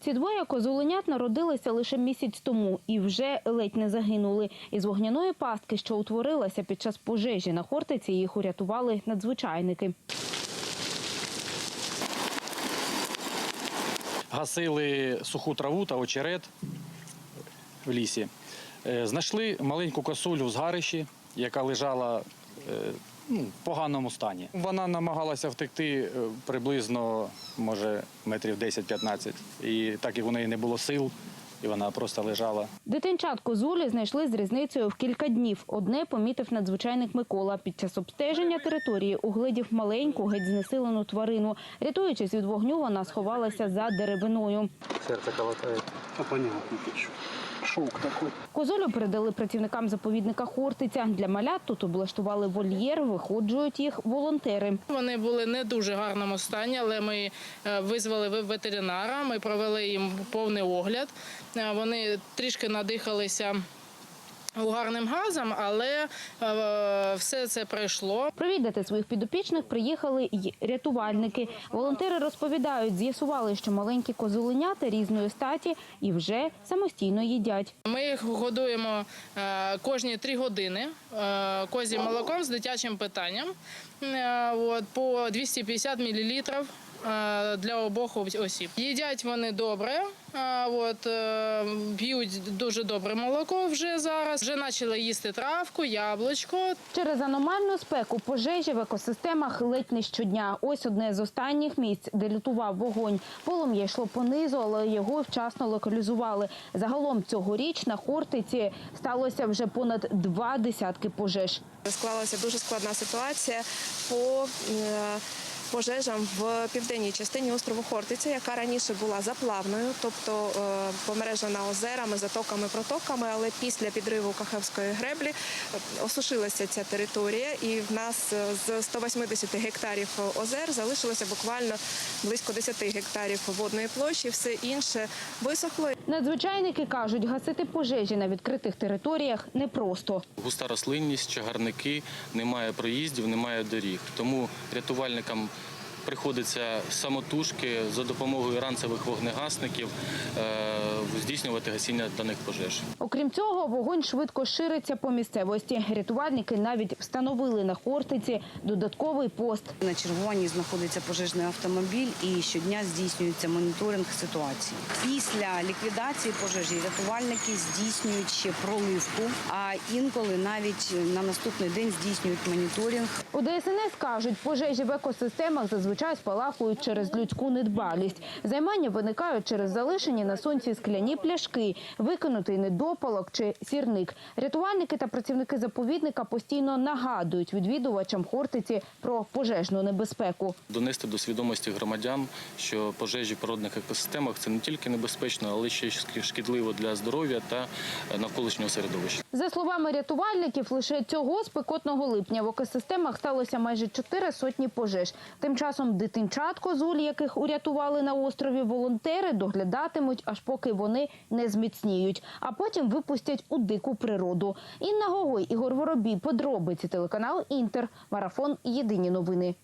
Ці двоє козуленят народилися лише місяць тому і вже ледь не загинули. Із вогняної пастки, що утворилася під час пожежі на Хортиці, їх урятували надзвичайники. гасили суху траву та очерет в лісі. Е, Знайшли маленьку косулю в згарищі, яка лежала е, ну, поганому стані. Вона намагалася втекти е, приблизно, може, метрів 10-15. І так як у неї не було сил, і вона просто лежала. Дитинчат козулі знайшли з різницею в кілька днів. Одне помітив надзвичайник Микола. Під час обстеження території угледів маленьку, геть знесилену тварину. Рятуючись від вогню, вона сховалася за деревиною. Серце калатає. А понятно, ты чё. Шок такой. Козулю передали працівникам заповідника Хортиця. Для малят тут облаштували вольєр, виходжують їх волонтери. Вони були не дуже гарному стані, але ми е, визвали ве- ветеринара. Ми провели їм повний огляд. Е, Вони трішки надихалися угарним газом, але е, все це пройшло. Провідати своїх підопічних приїхали й рятувальники. Волонтери розповідають, з'ясували, що маленькі козуленята різної статі і вже самостійно їдять. Ми їх годуємо е, кожні три години е, козім молоком з дитячим питанням. От, по 250 мл для обох осіб. Їдять вони добре, е, от, е, п'ють дуже добре молоко вже зараз. Вже почали їсти травку, яблучко. Через аномальну спеку пожежі в екосистемах ледь не щодня. Ось одне з останніх місць, де лютував вогонь. Полум'я йшло понизу, але його вчасно локалізували. Загалом цьогоріч на Хортиці сталося вже понад два десятки пожеж. Склалася дуже складна ситуація по е, пожежам в південній частині острову Хортиця, яка раніше була заплавною, тобто е, помережена озерами, затоками, протоками. Але після підриву Кахевської греблі е, осушилася ця територія, і в нас е, з 180 гектарів озер залишилося буквально близько 10 гектарів водної площі. Все інше висохло. Надзвичайники кажуть, гасити пожежі на відкритих територіях непросто. Густа рослинність, чагарники, немає проїздів, немає доріг. Тому рятувальникам приходиться самотужки за допомогою ранцевих вогнегасників е, здійснювати гасіння даних пожеж. Окрім цього, вогонь швидко шириться по місцевості. Рятувальники навіть встановили на Хортиці додатковий пост. На чергуванні знаходиться пожежний автомобіль і щодня здійснюється моніторинг ситуації. Після ліквідації пожежі рятувальники здійснюють ще проливку, а інколи навіть на наступний день здійснюють моніторинг. У ДСНС кажуть, пожежі в екосистемах зазвичай спалахують через людську недбалість. Займання виникають через залишені на сонці скляні пляшки, викинутий недопалок чи сірник. Рятувальники та працівники заповідника постійно нагадують відвідувачам Хортиці про пожежну небезпеку. Донести до свідомості громадян, що пожежі в природних екосистемах це не тільки небезпечно, але ще й шкідливо для здоров'я та е, навколишнього середовища. За словами рятувальників, лише цього спекотного липня в екосистемах сталося майже чотири сотні пожеж. Тим часом дитинчат козуль, яких урятували на острові, волонтери доглядатимуть, аж поки вони не зміцніють, а потім випустять у дику природу. Інна Гогой, Ігор Воробій, подробиці телеканал Інтер, марафон Єдині новини.